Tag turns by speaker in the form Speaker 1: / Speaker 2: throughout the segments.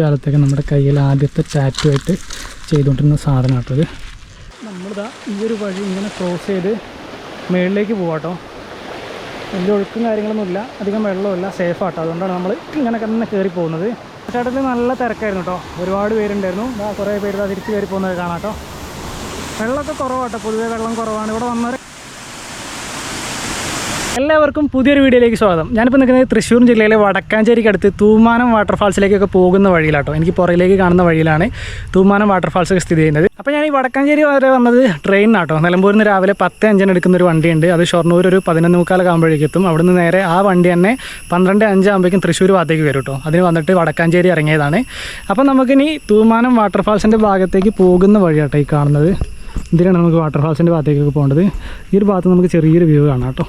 Speaker 1: കാലത്തൊക്കെ നമ്മുടെ കയ്യിൽ ആദ്യത്തെ ടാറ്റുമായിട്ട് ചെയ്തുകൊണ്ടിരുന്ന സാധനം കേട്ടത് നമ്മളിതാ ഈ ഒരു വഴി ഇങ്ങനെ ക്രോസ് ചെയ്ത് മുകളിലേക്ക് പോവാട്ടോ. വലിയ ഒഴുക്കും കാര്യങ്ങളൊന്നുമില്ല. അധികം വെള്ളമില്ല സേഫ് ആട്ടോ. അതുകൊണ്ടാണ് നമ്മൾ ഇങ്ങനെ തന്നെ കയറി പോകുന്നത്. ചേട്ടത്തിൽ നല്ല തിരക്കായിരുന്നു കേട്ടോ ഒരുപാട് പേരുണ്ടായിരുന്നു. കുറേ പേര് ഇതാ തിരിച്ച് കയറി പോകുന്നത് കാണാം കേട്ടോ വെള്ളമൊക്കെ കുറവാട്ടോ പൊതുവേ വെള്ളം കുറവാണ്. ഇവിടെ വന്നവർ എല്ലാവർക്കും പുതിയൊരു വീഡിയോയിലേക്ക് സ്വാഗതം. ഞാനിപ്പോൾ നിൽക്കുന്നത് തൃശ്ശൂർ ജില്ലയിലെ വടക്കാഞ്ചേരിക്ക് അടുത്ത് തൂമാനം വാട്ടർഫാൾസിലേക്കൊക്കെ പോകുന്ന വഴിയിലാട്ടോ. എനിക്ക് പുറയിലേക്ക് കാണുന്ന വഴിയിലാണ് തൂമാനം വാട്ടർഫാൾസ് ഒക്കെ സ്ഥിതി ചെയ്യുന്നത്. അപ്പോൾ ഞാൻ ഈ വടക്കാഞ്ചേരി വരെ വന്നത് ട്രെയിനിനാട്ടോ നിലമ്പൂരിൽ നിന്ന് രാവിലെ പത്ത് അഞ്ചിന് എടുക്കുന്ന ഒരു വണ്ടിയുണ്ട്. അത് ഷൊർണൂർ ഒരു പതിനൊന്ന് മുക്കാലൊക്കെ ആകുമ്പോഴേക്കും എത്തും. അവിടുന്ന് നേരെ ആ വണ്ടി തന്നെ പന്ത്രണ്ട് അഞ്ചാകുമ്പോഴേക്കും തൃശ്ശൂർ ഭാഗത്തേക്ക് വരും കേട്ടോ. അതിന് വന്നിട്ട് വടക്കാഞ്ചേരി ഇറങ്ങിയതാണ്. അപ്പോൾ നമുക്കിനി തൂമാനം വാട്ടർഫാൾസിന്റെ ഭാഗത്തേക്ക് പോകുന്ന വഴിയാട്ടോ ഈ കാണുന്നത്. ഇതിനാണ് നമുക്ക് വാട്ടർഫാൾസിന്റെ ഭാഗത്തേക്കൊക്കെ പോകേണ്ടത്? ഈ ഒരു ഭാഗത്ത് നമുക്ക് ചെറിയൊരു വ്യൂ കാണാം കേട്ടോ.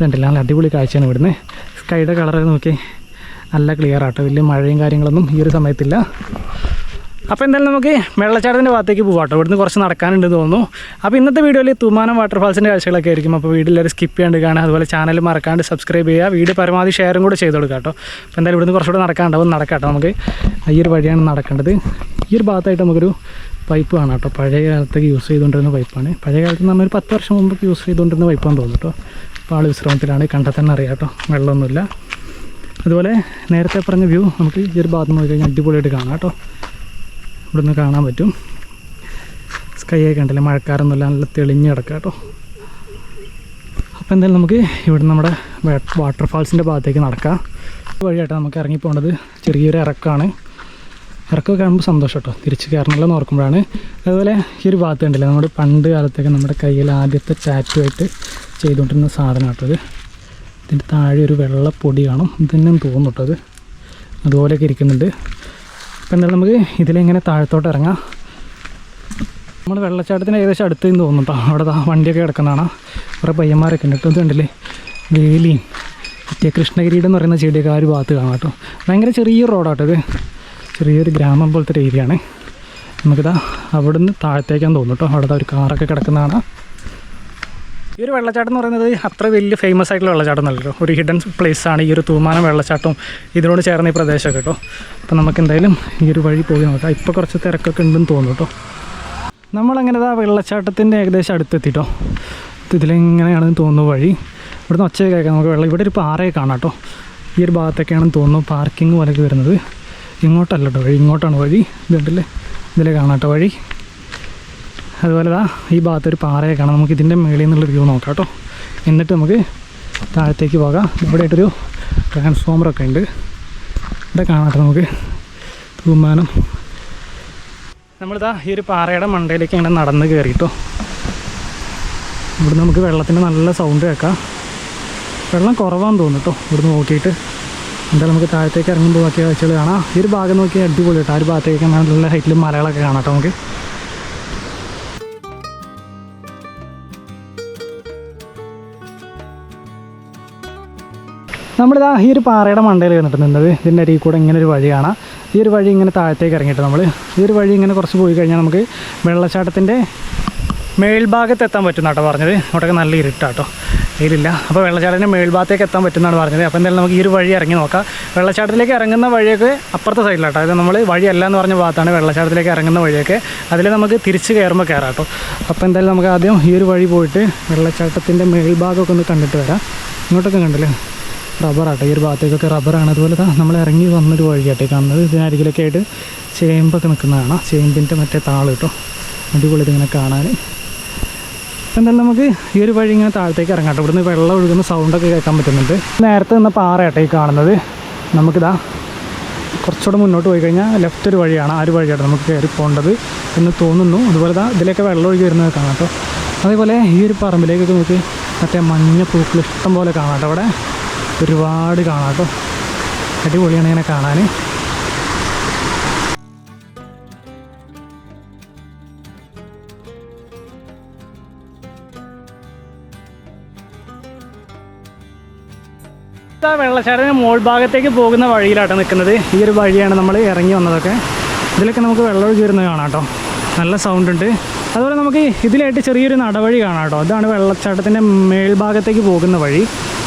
Speaker 1: ഇതുണ്ടല്ലോ നല്ല അടിപൊളി കാഴ്ചയാണ് ഇവിടുന്ന്. സ്കൈയുടെ കളർ നോക്കി നല്ല ക്ലിയർ ആട്ടോ. വലിയ മഴയും കാര്യങ്ങളൊന്നും ഈ ഒരു സമയത്തില്ല. അപ്പോൾ എന്തായാലും നമുക്ക് വെള്ളച്ചാട്ടത്തിന്റെ ഭാഗത്തേക്ക് പോകാം കേട്ടോ. ഇവിടുന്ന് കുറച്ച് നടക്കാനുണ്ട് തോന്നുന്നു. അപ്പോൾ ഇന്നത്തെ വീഡിയോയിൽ തുമാനം വാട്ടർഫാൾസിന്റെ കാഴ്ചകളൊക്കെ ആയിരിക്കും. അപ്പോൾ വീട്ടിലൊരു സ്കിപ്പ് ചെയ്യാണ്ട് കാണുക. അതുപോലെ ചാനൽ മറക്കാണ്ട് സബ്സ്ക്രൈബ് ചെയ്യുക. വീഡിയോ പരമാവധി ഷെയറും കൂടെ ചെയ്ത് കൊടുക്കുക കേട്ടോ. അപ്പോൾ എന്തായാലും ഇവിടുന്ന് കുറച്ചുകൂടെ നടക്കാണ്ടാവും നടക്കാം കേട്ടോ നമുക്ക്. ഈ ഒരു വഴിയാണ് നടക്കേണ്ടത്. ഈ ഒരു ഭാഗത്തായിട്ട് നമുക്കൊരു പൈപ്പ് കാണാം കേട്ടോ. പഴയ കാലത്തൊക്കെ യൂസ് ചെയ്തുകൊണ്ടിരുന്ന പൈപ്പാണ് പഴയ കാലത്ത് നമ്മൾ ഒരു പത്ത് വർഷം മുമ്പ് യൂസ് ചെയ്തുകൊണ്ടിരുന്ന പൈപ്പാണ് തോന്നുന്നു കേട്ടോ. അപ്പോൾ ആൾ വിശ്രമത്തിലാണ് കണ്ടാൽ തന്നെ അറിയാം കേട്ടോ. വെള്ളമൊന്നുമില്ല. അതുപോലെ നേരത്തെ പറഞ്ഞ വ്യൂ നമുക്ക് ഈ ഒരു ഭാഗത്ത് നോക്കി കഴിഞ്ഞാൽ അടിപൊളിയായിട്ട് കാണാം കേട്ടോ. ഇവിടെ നിന്ന് കാണാൻ പറ്റും. സ്കൈ ഒക്കെ ഉണ്ടല്ലേ മഴക്കാരൊന്നുമില്ല നല്ല തെളിഞ്ഞ് കിടക്കുക കേട്ടോ. അപ്പോൾ എന്തായാലും നമുക്ക് ഇവിടെ നമ്മുടെ വാട്ടർഫാൾസിന്റെ ഭാഗത്തേക്ക് നടക്കാം. വഴിയായിട്ടാണ് വഴിയായിട്ട് നമുക്ക് ഇറങ്ങി ചെറിയൊരു ഇറക്കമാണ് ഇറക്കമൊക്കെ കാണുമ്പോൾ സന്തോഷം കേട്ടോ. തിരിച്ച് കയറണമല്ലോ ഓർക്കുമ്പോഴാണ്. അതുപോലെ ഈ ഒരു ഭാഗത്ത് ഉണ്ടല്ലോ നമ്മുടെ പണ്ട് കാലത്തൊക്കെ നമ്മുടെ കയ്യിൽ ആദ്യത്തെ ടാറ്റുമായിട്ട് ചെയ്തുകൊണ്ടിരുന്ന സാധനം കേട്ടോ ഇത്. ഇതിന്റെ താഴെ ഒരു വെള്ളപ്പൊടി കാണും. ഇത് തന്നെ തോന്നും കേട്ടോ അത് അതുപോലെയൊക്കെ ഇരിക്കുന്നുണ്ട്. അപ്പോൾ എന്തായാലും നമുക്ക് ഇതിലെങ്ങനെ താഴത്തോട്ട് ഇറങ്ങാം. നമ്മൾ വെള്ളച്ചാട്ടത്തിന് ഏകദേശം അടുത്ത് നിന്ന് തോന്നും കേട്ടോ. അവിടെ വണ്ടിയൊക്കെ കിടക്കുന്നതാണ്. കുറേ പയ്യന്മാരൊക്കെ ഉണ്ട് കേട്ടോ. ഇതുണ്ടല്ലേ വേലി മറ്റേ കൃഷ്ണഗിരിയുടെ എന്ന് പറയുന്ന ചെടിയൊക്കെ ആ ഒരു ഭാഗത്ത് കാണാം കേട്ടോ. ഭയങ്കര ചെറിയൊരു റോഡാട്ടോ ഇത്. ചെറിയൊരു ഗ്രാമം പോലത്തെ ഒരു ഏരിയ ആണ് നമുക്കിതാ അവിടുന്ന് താഴത്തേക്കാന്ന് തോന്നും കേട്ടോ. അവിടെ ഒരു കാറൊക്കെ കിടക്കുന്നതാണ്. ഈ ഒരു വെള്ളച്ചാട്ടം എന്ന് പറയുന്നത് അത്ര വലിയ ഫേമസ് ആയിട്ടുള്ള വെള്ളച്ചാട്ടം നല്ലല്ലോ ഒരു ഹിഡൻ പ്ലേസ് ആണ് ഈ ഒരു തൂമാനം വെള്ളച്ചാട്ടവും ഇതിനോട് ചേർന്ന ഈ പ്രദേശമൊക്കെ കേട്ടോ. അപ്പോൾ നമുക്ക് എന്തായാലും ഈ ഒരു വഴി പോയി നോക്കാം. ഇപ്പോൾ കുറച്ച് തിരക്കൊക്കെ ഉണ്ടെന്ന് തോന്നുന്നു കേട്ടോ. നമ്മളങ്ങനെ ആ വെള്ളച്ചാട്ടത്തിന്റെ ഏകദേശം അടുത്തെത്തിട്ടോ ഇതിലെങ്ങനെയാണെന്ന് തോന്നുന്നു വഴി. ഇവിടുന്ന് ഒച്ച കേൾക്കാം. നമുക്ക് വെള്ളം ഇവിടെ ഒരു പാറയെ കാണാം കേട്ടോ. ഈ ഒരു ഭാഗത്തൊക്കെയാണെന്ന് തോന്നുന്നു പാർക്കിംഗ് പോലെയൊക്കെ വരുന്നത്. ഇങ്ങോട്ടല്ല കേട്ടോ വഴി. ഇങ്ങോട്ടാണ് വഴി. ഇതുണ്ടല്ലേ? ഇതിലെ കാണാം കേട്ടോ വഴി. അതുപോലെ ദാ ഈ ഭാഗത്തൊരു പാറയെ കാണാം. നമുക്ക് ഇതിന്റെ മേളിൽ നിന്നുള്ള വ്യൂ നോക്കാം കേട്ടോ. എന്നിട്ട് നമുക്ക് താഴത്തേക്ക് പോകാം. ഇവിടെ ആയിട്ടൊരു ട്രാൻസ്ഫോമറൊക്കെ ഉണ്ട്. ഇവിടെ കാണാം നമുക്ക്. തൂമാനം. നമ്മളിതാ ഈ ഒരു പാറയുടെ മണ്ടയിലേക്ക് ഇങ്ങനെ നടന്ന് കയറിയിട്ടോ ഇവിടെ നമുക്ക് വെള്ളത്തിന്റെ നല്ല സൗണ്ട് കേൾക്കാം. വെള്ളം കുറവാന്ന് തോന്നുന്നു കേട്ടോ. ഇവിടുന്ന് നോക്കിയിട്ട്. എന്തായാലും നമുക്ക് താഴത്തേക്ക് ഇറങ്ങുമ്പോൾ ബാക്കി കാഴ്ചകൾ കാണാം. ഈ ഒരു ഭാഗം നോക്കി അടിപൊളി കേട്ടോ. ആ ഒരു ഭാഗത്തേക്ക് നല്ല ഹൈറ്റിൽ മലകളൊക്കെ കാണാം കേട്ടോ നമുക്ക്. നമ്മളിതാ ഈ ഒരു പാറയുടെ മണ്ടയിൽ വന്നിട്ട് നിന്നത്. ഇതിന്റെ അരിയിൽ കൂടെ ഇങ്ങനെ ഒരു വഴി കാണാം. ഈ ഒരു വഴി ഇങ്ങനെ താഴത്തേക്ക് ഇറങ്ങിയിട്ട് നമ്മൾ ഈ ഒരു വഴി ഇങ്ങനെ കുറച്ച് പോയി കഴിഞ്ഞാൽ നമുക്ക് വെള്ളച്ചാട്ടത്തിന്റെ മേൽഭാഗത്ത് എത്താൻ പറ്റുന്ന കേട്ടോ പറഞ്ഞത്. അവിടെയൊക്കെ നല്ല ഇരുട്ടാട്ടോ. ഇതിലില്ല അപ്പോൾ വെള്ളച്ചാട്ടത്തിന്റെ മേൽഭാഗത്തേക്ക് എത്താൻ പറ്റുന്നതാണ് പറഞ്ഞത്. അപ്പോൾ എന്തായാലും നമുക്ക് ഈ ഒരു വഴി ഇറങ്ങി നോക്കാം. വെള്ളച്ചാട്ടത്തിലേക്ക് ഇറങ്ങുന്ന വഴിയൊക്കെ അപ്പുറത്തെ സൈഡിലാട്ടോ. അതായത് നമ്മൾ വഴിയല്ല എന്ന് പറഞ്ഞ ഭാഗത്താണ് വെള്ളച്ചാട്ടത്തിലേക്ക് ഇറങ്ങുന്ന വഴിയൊക്കെ. അതിൽ നമുക്ക് തിരിച്ച് കയറുമ്പോൾ കയറാം കേട്ടോ അപ്പോൾ എന്തായാലും നമുക്ക് ആദ്യം ഈ ഒരു വഴി പോയിട്ട് വെള്ളച്ചാട്ടത്തിന്റെ മേൽഭാഗമൊക്കെ ഒന്ന് കണ്ടിട്ട് വരാം. ഇങ്ങോട്ടൊക്കെ കണ്ടില്ലേ? റബ്ബറാട്ടോ ഈ ഒരു ഭാഗത്തേക്കൊക്കെ റബ്ബറാണ് അതുപോലെ നമ്മൾ ഇറങ്ങി വന്നൊരു വഴിയാട്ടെ. കാണുന്നത് ഇതിനരികിലൊക്കെ ആയിട്ട് ചേമ്പൊക്കെ നിൽക്കുന്നതാണ് ചേമ്പിന്റെ മറ്റേ താൾ കേട്ടോ. അടിപൊളി ഇതിങ്ങനെ കാണാൻ. എന്തായാലും നമുക്ക് ഈ ഒരു വഴി ഇങ്ങനെ താഴത്തേക്ക് ഇറങ്ങാം കേട്ടോ. ഇവിടുന്ന് വെള്ളം ഒഴുകുന്ന സൗണ്ടൊക്കെ കേൾക്കാൻ പറ്റുന്നുണ്ട്. നേരത്തെ നിന്ന പാറയാട്ടെ ഈ കാണുന്നത്. നമുക്കിതാ കുറച്ചുകൂടെ മുന്നോട്ട് പോയി കഴിഞ്ഞാൽ ലെഫ്റ്റ് ഒരു വഴിയാണ്. ആ ഒരു വഴിയാണ് നമുക്ക് കയറി പോകേണ്ടത് എന്ന് തോന്നുന്നു. അതുപോലെ ദാ ഇതിലേക്ക് വെള്ളം ഒഴുകി വരുന്നത് കാണാം കേട്ടോ. അതേപോലെ ഈ ഒരു പറമ്പിലേക്കൊക്കെ നമുക്ക് മറ്റേ മഞ്ഞ പൂക്കൾ ഇഷ്ടം പോലെ കാണാം കേട്ടോ അവിടെ. ഒരുപാട് കാണാം കേട്ടോ. അടിപൊളിയാണ് ഇങ്ങനെ കാണാൻ വെള്ളച്ചാട്ടത്തിന് മോൾ ഭാഗത്തേക്ക് പോകുന്ന വഴിയിലാട്ടോ നിൽക്കുന്നത്. ഈ ഒരു വഴിയാണ് നമ്മൾ ഇറങ്ങി വന്നതൊക്കെ. ഇതിലൊക്കെ നമുക്ക് വെള്ളം വരുന്നത് കാണാം കേട്ടോ. നല്ല സൗണ്ട് ഉണ്ട്. അതുപോലെ നമുക്ക് ഇതിലായിട്ട് ചെറിയൊരു നടവഴി കാണാം കേട്ടോ. അതാണ് വെള്ളച്ചാട്ടത്തിന്റെ മേൽഭാഗത്തേക്ക് പോകുന്ന വഴി.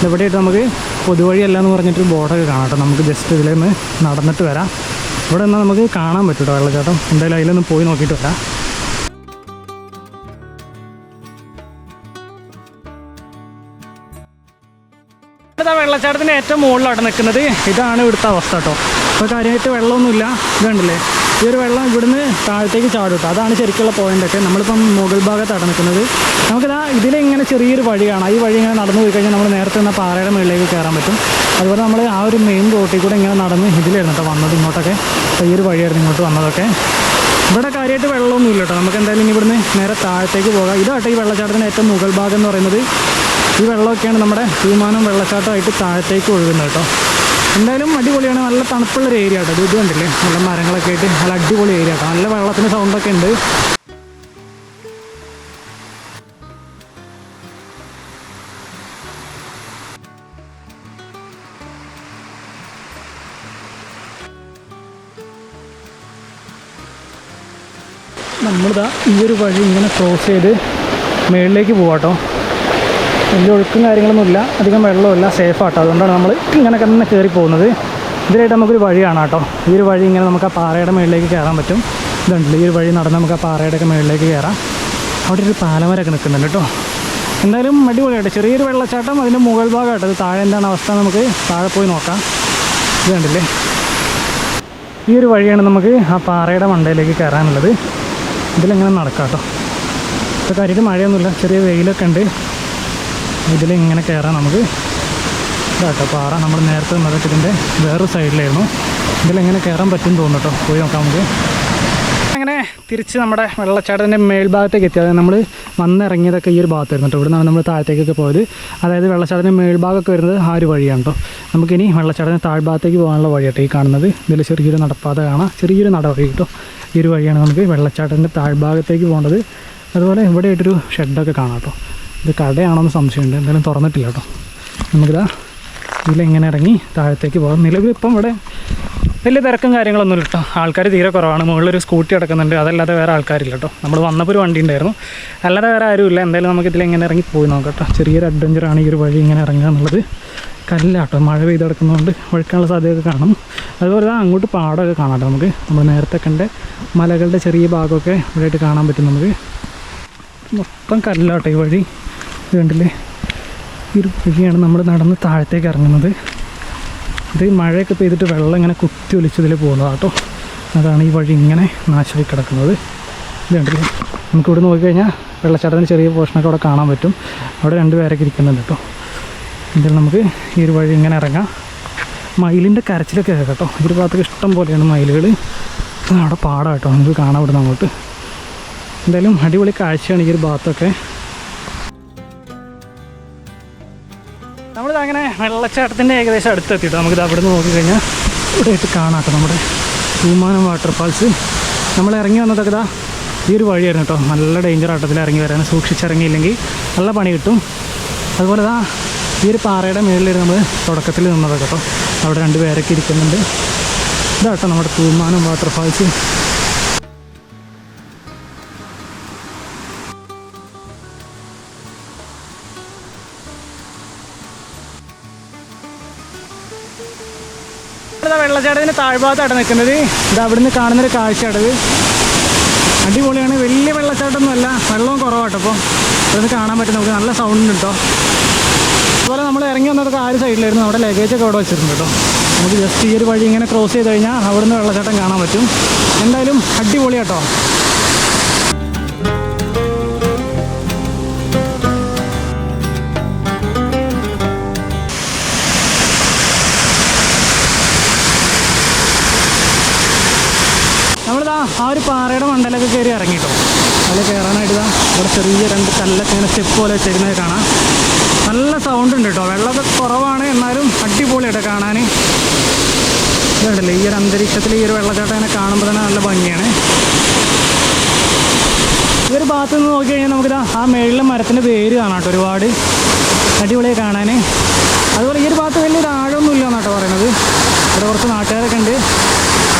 Speaker 1: ഇവിടെയായിട്ട് നമുക്ക് പൊതുവഴിയല്ല എന്ന് പറഞ്ഞിട്ട് ബോർഡൊക്കെ കാണാം കേട്ടോ. നമുക്ക് ജസ്റ്റ് ഇതിൽ നിന്ന് നടന്നിട്ട് വരാം. ഇവിടെ നിന്നാൽ നമുക്ക് കാണാൻ പറ്റും കേട്ടോ വെള്ളച്ചാട്ടം. എന്തായാലും അതിലൊന്ന് പോയി നോക്കിയിട്ട് വരാം. വെള്ളച്ചാട്ടത്തിന്റെ ഏറ്റവും മുകളിലാണ് നിൽക്കുന്നത്. ഇതാണ് ഇവിടുത്തെ അവസ്ഥ കേട്ടോ. അപ്പോൾ കാര്യമായിട്ട് വെള്ളമൊന്നുമില്ല. ഇത് കണ്ടില്ലേ ഈ ഒരു വെള്ളം ഇവിടുന്ന് താഴത്തേക്ക് ചാടും അതാണ് ശരിക്കുള്ള പോയിന്റ് ഒക്കെ. നമ്മളിപ്പം മുകൾ ഭാഗത്താണ് നിൽക്കുന്നത്. നമുക്കിതാ ഇതിലിങ്ങനെ ചെറിയൊരു വഴിയാണ് ഈ വഴി ഇങ്ങനെ നടന്നു പോയി കഴിഞ്ഞാൽ നമ്മൾ നേരത്തെ നിന്ന പാറയുടെ മുകളിലേക്ക് കയറാൻ പറ്റും. അതുപോലെ നമ്മൾ ആ ഒരു മെയിൻ റോട്ടിൽ കൂടെ ഇങ്ങനെ നടന്ന് ഇതിലായിരുന്നു കേട്ടോ വന്നത് ഇങ്ങോട്ടൊക്കെ. ഈ ഒരു വഴിയായിരുന്നു ഇങ്ങോട്ട് വന്നതൊക്കെ. ഇവിടെ കാര്യമായിട്ട് വെള്ളമൊന്നും ഇല്ല കേട്ടോ. നമുക്ക് എന്തായാലും ഇനി ഇവിടുന്ന് നേരെ താഴത്തേക്ക് പോകാം. ഇതാട്ടെ ഈ വെള്ളച്ചാട്ടത്തിന്റെ ഏറ്റവും മുകൾ ഭാഗം എന്ന് പറയുന്നത്. ഈ വെള്ളമൊക്കെയാണ് നമ്മുടെ തീരുമാനം വെള്ളച്ചാട്ടമായിട്ട് താഴത്തേക്ക് ഒഴുകുന്നത് കേട്ടോ. എന്തായാലും അടിപൊളിയാണ്. നല്ല തണുപ്പുള്ള ഒരു ഏരിയ കേട്ടോ ഇത് കണ്ടില്ലേ? നല്ല മരങ്ങളൊക്കെ ആയിട്ട് നല്ല അടിപൊളി ഏരിയ കേട്ടോ നല്ല വെള്ളത്തിന്റെ സൗണ്ടൊക്കെ ഉണ്ട്. നമ്മളിതാ ഈ ഒരു വഴി ഇങ്ങനെ ക്രോസ് ചെയ്ത് മേളിലേക്ക് പോവാട്ടോ. വലിയ ഒഴുക്കും കാര്യങ്ങളൊന്നുമില്ല. അധികം വെള്ളമില്ല സേഫ് ആട്ടോ. അതുകൊണ്ടാണ് നമ്മൾ ഇങ്ങനെ തന്നെ കയറി പോകുന്നത്. ഇതിലായിട്ട് നമുക്കൊരു വഴിയാണ് കേട്ടോ ഈ ഒരു വഴി ഇങ്ങനെ നമുക്ക് ആ പാറയുടെ മുകളിലേക്ക് കയറാൻ പറ്റും. ഇതുണ്ടല്ലോ ഈ ഒരു വഴി നടന്ന് നമുക്ക് ആ പാറയുടെ ഒക്കെ മുകളിലേക്ക് കയറാം അവിടെ ഒരു പാലമരമൊക്കെ നിൽക്കുന്നുണ്ട് കേട്ടോ എന്തായാലും അടിപൊളിയായിട്ട് ചെറിയൊരു വെള്ളച്ചാട്ടം അതിന്റെ മുകൾ ഭാഗമായിട്ട് അത് താഴെ എന്താണ് അവസ്ഥ നമുക്ക് താഴെ പോയി നോക്കാം. ഇത് കണ്ടില്ലേ ഈ ഒരു വഴിയാണ് നമുക്ക് ആ പാറയുടെ മണ്ടയിലേക്ക് കയറാനുള്ളത് ഇതിലിങ്ങനെ നടക്കാം കേട്ടോ ഇപ്പോൾ കാര്യമായിട്ട് മഴയൊന്നുമില്ല. ചെറിയ വെയിലൊക്കെ ഉണ്ട്. ഇതിലിങ്ങനെ കയറാം നമുക്ക് ഇതാട്ടോ പാറ നമ്മൾ നേരത്തെ നിന്നതൊക്കെ ഇതിന്റെ വേറൊരു സൈഡിലായിരുന്നു. ഇതിലെങ്ങനെ കയറാൻ പറ്റും തോന്നുന്നു കേട്ടോ. പോയി നോക്കാം നമുക്ക്. അങ്ങനെ തിരിച്ച് നമ്മുടെ വെള്ളച്ചാട്ടത്തിന്റെ മേൽഭാഗത്തേക്ക് എത്തി. അതായത് നമ്മൾ വന്നിറങ്ങിയതൊക്കെ ഈ ഒരു ഭാഗത്തായിരുന്നു കേട്ടോ. ഇവിടെ നമ്മൾ താഴത്തേക്കൊക്കെ പോയത്. അതായത് വെള്ളച്ചാട്ടത്തിന്റെ മേൽഭാഗമൊക്കെ വരുന്നത് ആ ഒരു വഴിയാണ് കേട്ടോ. നമുക്കിനി വെള്ളച്ചാട്ടത്തിന്റെ താഴ്ഭാഗത്തേക്ക് പോകാനുള്ള വഴി വഴിയാട്ടോ ഈ കാണുന്നത്. ഇതിൽ ചെറിയൊരു നടപ്പാത കാണാം. ചെറിയൊരു നടവഴി കേട്ടോ. ഈ ഒരു വഴിയാണ് നമുക്ക് വെള്ളച്ചാട്ടത്തിന്റെ താഴ്ഭാഗത്തേക്ക് പോകേണ്ടത്. അതുപോലെ ഇവിടെ ആയിട്ടൊരു ഷെഡൊക്കെ കാണാം കേട്ടോ. ഇത് കടയാണോന്ന് സംശയമുണ്ട്. എന്തായാലും തുറന്നിട്ടില്ല കേട്ടോ. നമുക്കിതാ ഇതിലെങ്ങനെ ഇറങ്ങി താഴത്തേക്ക് പോകാം. നിലവിൽ ഇപ്പം ഇവിടെ വലിയ തിരക്കും കാര്യങ്ങളൊന്നും ഇല്ല കേട്ടോ. ആൾക്കാർ തീരെ കുറവാണ്. മുകളിലൊരു സ്കൂട്ടി കിടക്കുന്നുണ്ട്. അതല്ലാതെ വേറെ ആൾക്കാരില്ല കേട്ടോ. നമ്മൾ വന്നപ്പോൾ ഒരു വണ്ടി ഉണ്ടായിരുന്നു. അല്ലാതെ വേറെ ആരുമില്ല എന്തായാലും നമുക്ക് ഇതിലെങ്ങനെ ഇറങ്ങി പോയി നോക്കാം കേട്ടോ. ചെറിയൊരു അഡ്വഞ്ചറാണ് ഈ ഒരു വഴി ഇങ്ങനെ ഇറങ്ങുക എന്നുള്ളത്. കല്ലാട്ടോ മഴ പെയ്ത് കിടക്കുന്നതുകൊണ്ട് വഴുക്കാനുള്ള സാധ്യതയൊക്കെ കാണും. അതുപോലെ തന്നെ അങ്ങോട്ട് പാടമൊക്കെ കാണാം നമുക്ക്. നമ്മൾ നേരത്തെ കണ്ട മലകളുടെ ചെറിയ ഭാഗമൊക്കെ ഇവിടെയായിട്ട് കാണാൻ പറ്റും നമുക്ക്. മൊത്തം കല്ലാട്ടോ ഈ വഴി. കണ്ടില്ലേ? ഈ ഒരു വഴിയാണ് നമ്മൾ നടന്ന് താഴത്തേക്ക് ഇറങ്ങുന്നത്. ഇത് മഴയൊക്കെ പെയ്തിട്ട് വെള്ളം ഇങ്ങനെ കുത്തി ഒലിച്ചതിൽ പോകുന്നതാണ് കേട്ടോ. അതാണ് ഈ വഴി ഇങ്ങനെ നാശമായി കിടക്കുന്നത്. ഇത് കണ്ടില്ലേ? നമുക്കിവിടെ നോക്കിക്കഴിഞ്ഞാൽ വെള്ളച്ചാട്ടത്തിന് ചെറിയ പോർഷനൊക്കെ അവിടെ കാണാൻ പറ്റും. അവിടെ രണ്ട് പേരൊക്കെ ഇരിക്കുന്നുണ്ട് കേട്ടോ. എന്തായാലും നമുക്ക് ഈ ഒരു വഴി ഇങ്ങനെ ഇറങ്ങാം. മയിലിന്റെ കരച്ചിലൊക്കെ കേട്ടോ. ഒരു ഭാഗത്തൊക്കെ ഇഷ്ടം പോലെയാണ് മയിലുകൾ അവിടെ പാടാം കേട്ടോ. നമുക്ക് കാണാം ഇവിടുന്ന് അങ്ങോട്ട്. എന്തായാലും അടിപൊളി കാഴ്ചയാണ് ഈ ഒരു ഭാഗത്തൊക്കെ. അങ്ങനെ വെള്ളച്ചാട്ടത്തിന്റെ ഏകദേശം അടുത്തെത്തിയിട്ട്. നമുക്കിത് അവിടെ നിന്ന് നോക്കിക്കഴിഞ്ഞാൽ ഇവിടെ ആയിട്ട് കാണാം നമ്മുടെ തൂമാനം വാട്ടർഫാൾസ് നമ്മൾ ഇറങ്ങി വന്നതൊക്കെ ഇതാ ഈ ഒരു വഴിയായിരുന്നു കേട്ടോ. നല്ല ഡേഞ്ചർ ആട്ടത്തിൽ ഇറങ്ങി വരാൻ. സൂക്ഷിച്ചിറങ്ങിയില്ലെങ്കിൽ നല്ല പണി കിട്ടും. അതുപോലെ ഇതാ ഈ ഒരു പാറയുടെ മുകളിൽ നമ്മൾ തുടക്കത്തിൽ നിന്നതൊക്കെ കേട്ടോ. അവിടെ രണ്ട് പേരൊക്കെ ഇരിക്കുന്നുണ്ട്. ഇതാട്ടോ നമ്മുടെ തൂമാനം വാട്ടർഫാൾസ് വെള്ളച്ചാട്ടത്തിന്റെ താഴ്ഭാഗത്താണ് നിൽക്കുന്നത്. ഇത് അവിടുന്ന് കാണുന്നൊരു കാഴ്ചയാണത്. അടിപൊളിയാണ്. വലിയ വെള്ളച്ചാട്ടമൊന്നുമല്ല. വെള്ളവും കുറവാട്ടോ അപ്പോൾ ഇവിടുന്ന് കാണാൻ പറ്റും. നമുക്ക് നല്ല സൗണ്ട് കേട്ടോ അതുപോലെ നമ്മൾ ഇറങ്ങി വന്നതൊക്കെ ആ ഒരു സൈഡിലായിരുന്നു അവിടെ ലഗേജൊക്കെ അവിടെ വെച്ചിട്ടുണ്ട് കേട്ടോ നമുക്ക് ജസ്റ്റ് ഈ ഒരു വഴി ഇങ്ങനെ ക്രോസ് ചെയ്ത് കഴിഞ്ഞാൽ അവിടുന്ന് വെള്ളച്ചാട്ടം കാണാൻ പറ്റും. എന്തായാലും അടിപൊളിയാട്ടോ. ചെറിയ രണ്ട് കല്ലൊക്കെ ഇങ്ങനെ സ്റ്റെപ്പ് പോലെ ചെയ്യുന്നത് കാണാം. നല്ല സൗണ്ട് ഉണ്ട് കേട്ടോ വെള്ളമൊക്കെ കുറവാണ്. എന്നാലും അടിപൊളിയായിട്ട് കാണാൻ ഇതുണ്ടല്ലോ ഈ ഒരു അന്തരീക്ഷത്തിൽ ഈ ഒരു വെള്ളച്ചാട്ടം ഇങ്ങനെ കാണുമ്പോൾ തന്നെ നല്ല ഭംഗിയാണ്. ഈ ഒരു ഭാഗത്ത് നിന്ന് നോക്കി കഴിഞ്ഞാൽ നമുക്കിതാ ആ മേളിലെ മരത്തിന്റെ പേര് കാണാം കേട്ടോ ഒരുപാട്. അടിപൊളിയായി കാണാൻ അതുപോലെ ഈ ഒരു ഭാഗത്ത് വലിയൊരു ആഴമൊന്നും ഇല്ല എന്നാട്ടോ പറയുന്നത്. ഇവിടെ കുറച്ച് നാട്ടുകാരൊക്കെ ഉണ്ട്.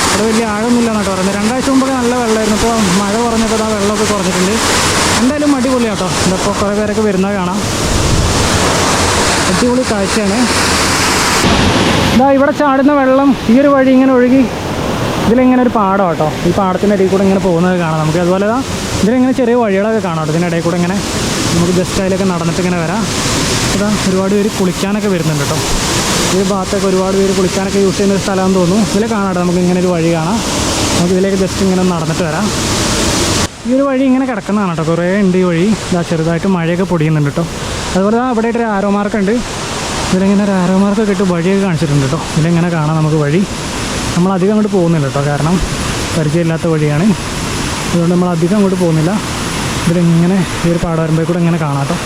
Speaker 1: ഇവിടെ വലിയ ആഴമൊന്നും ഇല്ല എന്നാട്ടോ പറയുന്നത്. രണ്ടാഴ്ച മുമ്പൊക്കെ നല്ല വെള്ളമായിരുന്നു. ഇപ്പോൾ മഴ വെള്ളമൊക്കെ കുറഞ്ഞിട്ടുണ്ട് എന്തായാലും അടിപൊളിയാട്ടോ. ഇതിപ്പോൾ കുറേ പേരൊക്കെ വരുന്നത് കാണാം. അടിപൊളി കാഴ്ചയാണ്. ഇതാ ഇവിടെ ചാടുന്ന വെള്ളം ഈ ഒരു വഴി ഇങ്ങനെ ഒഴുകി ഇതിലിങ്ങനെ ഒരു പാടം കേട്ടോ ഈ പാടത്തിന്റെ ഇടയിൽ കൂടെ ഇങ്ങനെ പോകുന്നത് കാണാം നമുക്ക്. അതുപോലെ ദാ ഇതിലിങ്ങനെ ചെറിയ വഴികളൊക്കെ കാണാം കേട്ടോ. ഇതിന്റെ ഇടയിൽ കൂടെ ഇങ്ങനെ നമുക്ക് ജസ്റ്റ് അതിലൊക്കെ നടന്നിട്ട് ഇങ്ങനെ വരാം. ഇതാ ഒരുപാട് പേര് കുളിക്കാനൊക്കെ വരുന്നുണ്ട് കേട്ടോ. ഈ ഭാഗത്തൊക്കെ ഒരുപാട് പേര് കുളിക്കാനൊക്കെ യൂസ് ചെയ്യുന്ന ഒരു സ്ഥലമാണെന്ന് തോന്നുന്നു. ഇതിൽ കാണാം നമുക്ക് ഇങ്ങനെ ഒരു വഴി കാണാം. നമുക്ക് ഇതിലേക്ക് ജസ്റ്റ് ഇങ്ങനെ നടന്നിട്ട് വരാം. ഈ ഒരു വഴി ഇങ്ങനെ കിടക്കുന്നതാണ് കേട്ടോ. കുറേ ഉണ്ട് ഈ വഴി. ഇതാ ചെറുതായിട്ട് മഴയൊക്കെ പൊടിയുന്നുണ്ട് കേട്ടോ. അതുപോലെ അവിടെ ഒരു ആരോ മാർക്കുണ്ട് ഇതിലിങ്ങനെ ഒരു ആരോ മാർക്കൊക്കെ ഇട്ട് വഴിയൊക്കെ കാണിച്ചിട്ടുണ്ട് കേട്ടോ. ഇതിലിങ്ങനെ കാണാം നമുക്ക് വഴി. നമ്മൾ അധികം അങ്ങോട്ട് പോകുന്നില്ല കേട്ടോ. കാരണം പരിചയമില്ലാത്ത വഴിയാണ്. അതുകൊണ്ട് നമ്മൾ അധികം അങ്ങോട്ട് പോകുന്നില്ല. ഇതിലിങ്ങനെ ഈ ഒരു പാടം വരുമ്പോൾ കൂടെ ഇങ്ങനെ കാണാം കേട്ടോ.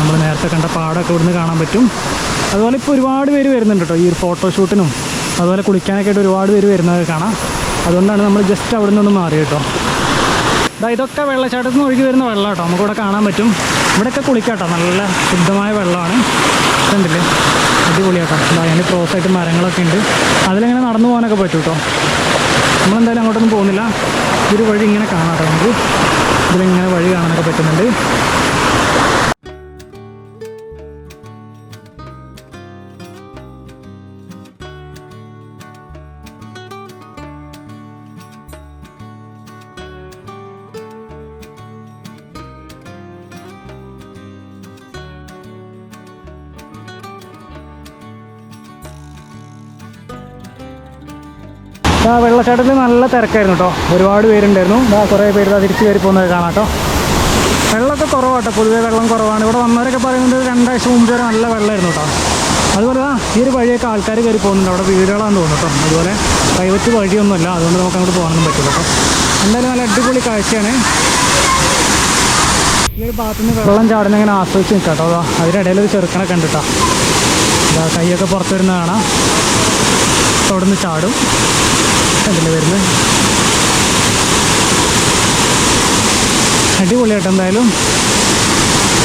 Speaker 1: നമ്മൾ നേരത്തെ കണ്ട പാടമൊക്കെ ഇവിടുന്ന് കാണാൻ പറ്റും. അതുപോലെ ഇപ്പോൾ ഒരുപാട് പേര് വരുന്നുണ്ട് കേട്ടോ. ഈ ഒരു ഫോട്ടോഷൂട്ടിനും അതുപോലെ കുളിക്കാനൊക്കെ ആയിട്ട് ഒരുപാട് പേര് വരുന്നത് കാണാം. അതുകൊണ്ടാണ് നമ്മൾ ജസ്റ്റ് അവിടെ നിന്നൊന്ന് മാറി കേട്ടോ. ഇതാ ഇതൊക്കെ വെള്ളച്ചാട്ടത്തിൽ നിന്ന് ഒഴുകി വരുന്ന വെള്ളം കേട്ടോ നമുക്കിവിടെ കാണാൻ പറ്റും. ഇവിടെയൊക്കെ കുളിക്കാട്ടോ. നല്ല ശുദ്ധമായ വെള്ളമാണ്. കണ്ടില്ലേ അടിപൊളിയാട്ടോ. ഇതാ അതിന്റെ ക്രോസ് ആയിട്ട് മരങ്ങളൊക്കെ ഉണ്ട്. അതിലിങ്ങനെ നടന്നു പോകാനൊക്കെ പറ്റും കേട്ടോ നമ്മളെന്തായാലും അങ്ങോട്ടൊന്നും പോകുന്നില്ല. ഒരു വഴി ഇങ്ങനെ കാണാം കേട്ടോ നമുക്ക്. ഇതിലിങ്ങനെ വഴി കാണാനൊക്കെ പറ്റുന്നുണ്ട്. ആ വെള്ളച്ചാട്ടത്തിൽ നല്ല തിരക്കായിരുന്നു കേട്ടോ ഒരുപാട് പേരുണ്ടായിരുന്നു. ഇതാ കുറേ പേര് ഇതാ തിരിച്ച് കയറി പോകുന്നത് കാണാം കേട്ടോ വെള്ളമൊക്കെ കുറവാട്ടോ പൊതുവേ വെള്ളം കുറവാണ്. ഇവിടെ വന്നവരൊക്കെ പറയുന്നത് രണ്ടാഴ്ച മുമ്പ് വരെ നല്ല വെള്ളമായിരുന്നു കേട്ടോ അതുപോലെ ആ ഈ ഒരു വഴിയൊക്കെ ആൾക്കാർ കയറി പോകുന്നുണ്ട്. അവിടെ വീടുകളാണെന്ന് തോന്നുന്നു കേട്ടോ അതുപോലെ പ്രൈവറ്റ് വഴിയൊന്നുമല്ല. അതുകൊണ്ട് നമുക്ക് അങ്ങോട്ട് പോകാനൊന്നും പറ്റില്ല കേട്ടോ എന്തായാലും നല്ല അടിപൊളി കാഴ്ചയാണ്. ഈ ഒരു ഭാഗത്തു നിന്ന് വെള്ളം ചാടുന്ന ഇങ്ങനെ ആസ്വദിച്ച് നിൽക്കാം കേട്ടോ അതാ അതിനിടയിൽ ഒരു ചെറുക്കനൊക്കെ ഉണ്ട് കേട്ടോ കൈയൊക്കെ പുറത്തു വരുന്ന കാണാം. അവിടെ നിന്ന് ചാടും. കണ്ടില്ലേ വരുന്നത്? അടിപൊളിയായിട്ട് എന്തായാലും.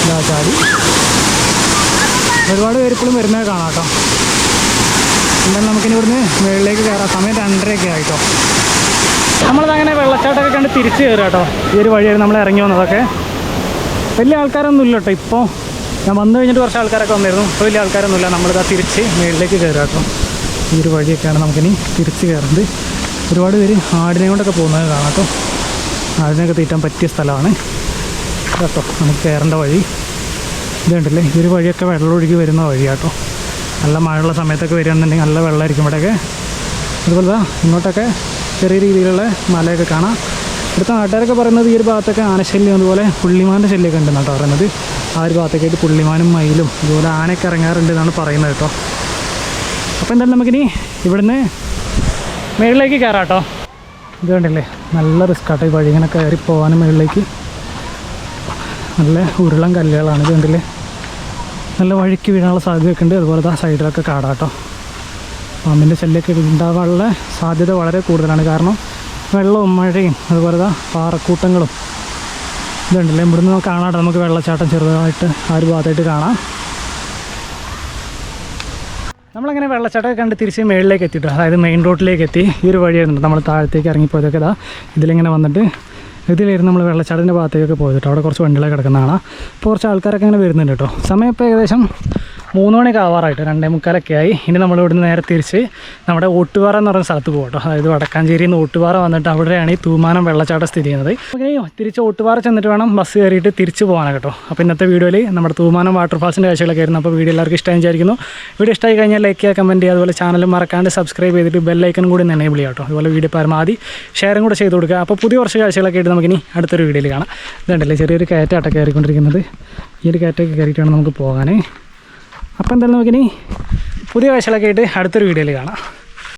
Speaker 1: ഇതാ ചാടി. ഒരുപാട് പേര് ഇപ്പോഴും വരുന്നത് കാണാം കേട്ടോ. എന്തായാലും നമുക്കിനി ഇവിടുന്ന് മുകളിലേക്ക് കയറാം. സമയം രണ്ടരയൊക്കെ ആയിട്ടോ. നമ്മളതങ്ങനെ വെള്ളച്ചാട്ടമൊക്കെ കണ്ട് തിരിച്ച് കയറുക കേട്ടോ. ഈ ഒരു വഴിയായിരുന്നു നമ്മൾ ഇറങ്ങി വന്നതൊക്കെ. വലിയ ആൾക്കാരൊന്നും ഇല്ല കേട്ടോ ഇപ്പോൾ. ഞാൻ വന്നു കഴിഞ്ഞിട്ട് കുറച്ച് ആൾക്കാരൊക്കെ വന്നിരുന്നു. ഇപ്പോൾ വലിയ ആൾക്കാരൊന്നുമില്ല. നമ്മളിതാ തിരിച്ച് മുകളിലേക്ക് കയറുക കേട്ടോ. ഈ ഒരു വഴിയൊക്കെയാണ് നമുക്കിനി തിരിച്ച് കയറുന്നത്. ഒരുപാട് പേര് ആടിനെ കൊണ്ടൊക്കെ പോകുന്നത് കാണാം കേട്ടോ. ആടിനെയൊക്കെ തീറ്റാൻ പറ്റിയ സ്ഥലമാണ്. കേട്ടോ നമുക്ക് കയറേണ്ട വഴി. ഇതുണ്ടല്ലേ ഈ ഒരു വഴിയൊക്കെ വെള്ളം ഒഴുകി വരുന്ന വഴിയാട്ടോ നല്ല മഴയുള്ള സമയത്തൊക്കെ വരികയാണെന്നുണ്ടെങ്കിൽ നല്ല വെള്ളമായിരിക്കും ഇവിടെയൊക്കെ. അതുപോലെ ഇങ്ങോട്ടൊക്കെ ചെറിയ രീതിയിലുള്ള മലയൊക്കെ കാണാം. ഇവിടുത്തെ നാട്ടുകാരൊക്കെ പറയുന്നത് ഈ ഒരു ഭാഗത്തൊക്കെ ആനശല്യം അതുപോലെ പുള്ളിമാന്റെ ശല്യമൊക്കെ ഉണ്ടെന്നാണ് കേട്ടോ പറയുന്നത്. ആ ഒരു ഭാഗത്തൊക്കെയായിട്ട് പുള്ളിമാനും മയിലും അതുപോലെ ആനയൊക്കെ ഇറങ്ങാറുണ്ട് എന്നാണ് പറയുന്നത് കേട്ടോ. അപ്പോൾ എന്തായാലും നമുക്കിനി ഇവിടുന്ന് മുകളിലേക്ക് കയറാം കേട്ടോ ഇത് കണ്ടില്ലേ? നല്ല റിസ്ക് ആട്ടോ ഈ വഴി ഇങ്ങനെ കയറി പോകാനും മുകളിലേക്ക് നല്ല ഉരുളം കല്ലുകളാണ് ഇത് കണ്ടില്ലേ? നല്ല വഴിക്ക് വീഴാനുള്ള സാധ്യതയൊക്കെ ഉണ്ട്. അതുപോലെ ആ സൈഡിലൊക്കെ കാടാട്ടോ. പാമ്പിന്റെ ശല്യമൊക്കെ ഉണ്ടാകാനുള്ള സാധ്യത വളരെ കൂടുതലാണ്. കാരണം വെള്ളവും മഴയും അതുപോലെ ദാ പാറക്കൂട്ടങ്ങളും. ഇതുണ്ടല്ലേ ഇവിടുന്ന് കാണാട്ടോ നമുക്ക് വെള്ളച്ചാട്ടം ചെറുതായിട്ട് ആ ഒരു ഭാഗത്തായിട്ട് കാണാം. നമ്മളങ്ങനെ വെള്ളച്ചാട്ടമൊക്കെ കണ്ട് തിരിച്ച് മേളിലേക്ക് എത്തിയിട്ട് അതായത് മെയിൻ റോഡിലേക്ക് എത്തി. ഈ ഒരു വഴിയായിരുന്നു നമ്മൾ താഴത്തേക്ക് ഇറങ്ങിപ്പോയതൊക്കെ ഇതാ. ഇതിലിങ്ങനെ വന്നിട്ട് ഇതിലായിരുന്നു നമ്മൾ വെള്ളച്ചാട്ടത്തിന്റെ ഭാഗത്തേക്കൊക്കെ പോയത് കേട്ടോ. അവിടെ കുറച്ച് വണ്ടികളൊക്കെ കിടക്കുന്നതാണ് അപ്പോൾ കുറച്ച് ആൾക്കാരൊക്കെ അങ്ങനെ വരുന്നുണ്ട് കേട്ടോ. സമയം ഇപ്പോൾ ഏകദേശം മൂന്ന് മണിയൊക്കെ ആവാറായിട്ട് രണ്ടേ മുക്കാലൊക്കെ ആയി. ഇനി നമ്മൾ ഇവിടുന്ന് നേരെ തിരിച്ച് നമ്മുടെ ഓട്ടുപാറ എന്ന് പറയുന്ന സ്ഥലത്ത് പോകും കേട്ടോ അതായത് വടക്കാഞ്ചേരിയിൽ നിന്ന് ഓട്ടുപാറ വന്നിട്ട് അവിടെയാണ് ഈ തൂമാനം വെള്ളച്ചാട്ടം സ്ഥിതി ചെയ്യുന്നത്. ഓക്കെ തിരിച്ച് ഓട്ടുപാറ ചെന്നിട്ട് വേണം ബസ് കയറിയിട്ട് തിരിച്ച് പോകാനാണ് കേട്ടോ. അപ്പോൾ ഇന്നത്തെ വീഡിയോയിൽ നമ്മുടെ തൂമാനം വാട്ടർഫാൾസിന്റെ കാഴ്ചകളൊക്കെ ആയിരുന്നു. അപ്പോൾ വീഡിയോ എല്ലാവർക്കും ഇഷ്ടമായി വിചാരിക്കുന്നു. വീഡിയോ ഇഷ്ടമായി കഴിഞ്ഞാൽ ലൈക്ക് ചെയ്യുക കമന്റ് ചെയ്യുക അതുപോലെ ചാനൽ മറക്കാണ്ട് സബ്സ്ക്രൈബ് ചെയ്തിട്ട് ബെല്ലൈക്കനും കൂടി ഒന്ന് എനേബിൾ ചെയ്യാം കേട്ടോ അതുപോലെ വീഡിയോ പരമാവധി ഷെയറും കൂടെ ചെയ്ത് കൊടുക്കുക. അപ്പോൾ പുതിയ കുറച്ച് കാഴ്ചകളൊക്കെ ആയിട്ട് നമുക്കിനി അടുത്തൊരു വീഡിയോയിൽ കാണാം. ഇതുണ്ടല്ലേ ചെറിയൊരു കയറ്റാട്ടോ കയറിക്കൊണ്ടിരിക്കുന്നത്. ഈ ഒരു കയറ്റൊക്കെ കയറിയിട്ടാണ് നമുക്ക് പോകാൻ അപ്പോൾ എന്തായാലും നോക്കിനി പുതിയ കാഴ്ചകളൊക്കെ ആയിട്ട് അടുത്തൊരു വീഡിയോയിൽ കാണാം.